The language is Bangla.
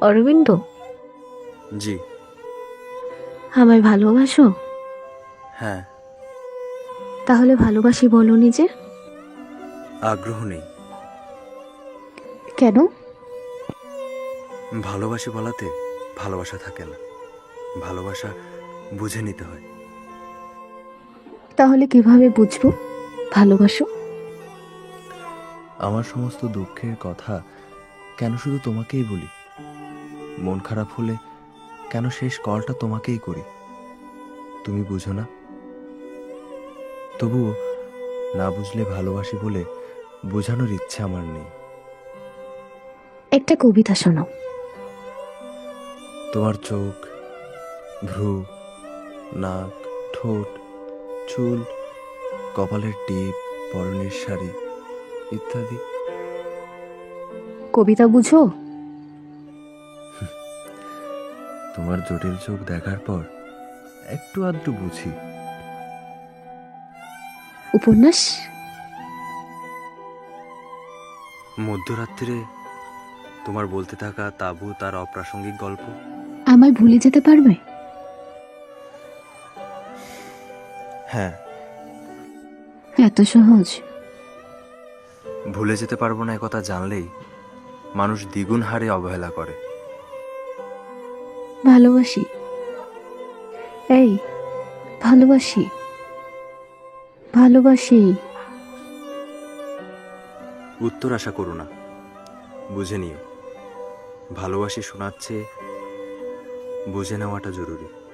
অরবিন্দ? জি। আমায় ভালোবাসো? হ্যাঁ। তাহলে ভালোবাসি বলো নিজে। আগ্রহ নেই। কেন? ভালোবাসি বলাতে ভালোবাসা থাকে না। ভালোবাসা বুঝে নিতে হয়। তাহলে কীভাবে বুঝব? ভালোবাসো? আমার সমস্ত দুঃখের কথা কেন শুধু তোমাকেই বলি? মন খারাপ হলে কেন শেষ কলটা তোমাকেই করি? তুমি বুঝো না। তবুও না বুঝলে ভালোবাসি বলে বোঝানোর ইচ্ছে আমার নেই। একটা কবিতা শোনাও তোমার চোখ ভ্রু নাক ঠোঁট চুল কপালের টিপ পরনের শাড়ি ইত্যাদি। কবিতা বুঝো? তোমার জটিল চোখ দেখার পর একটু আধটু বুঝি। উপন্যাস? মধ্যরাত্রিরে তোমার বলতে থাকা তাবু তার অপ্রাসঙ্গিক গল্প। আমায় ভুলে যেতে পারবে? হ্যাঁ। এত সহজ। ভুলে যেতে পারব না কথা জানলেই মানুষ দ্বিগুণ হারে অবহেলা করে। ভালোবাসি। এই, ভালোবাসি। ভালোবাসি। উত্তর আশা করো না। বুঝে নিও। ভালোবাসি শোনাচ্ছে, বুঝে নেওয়াটা জরুরি।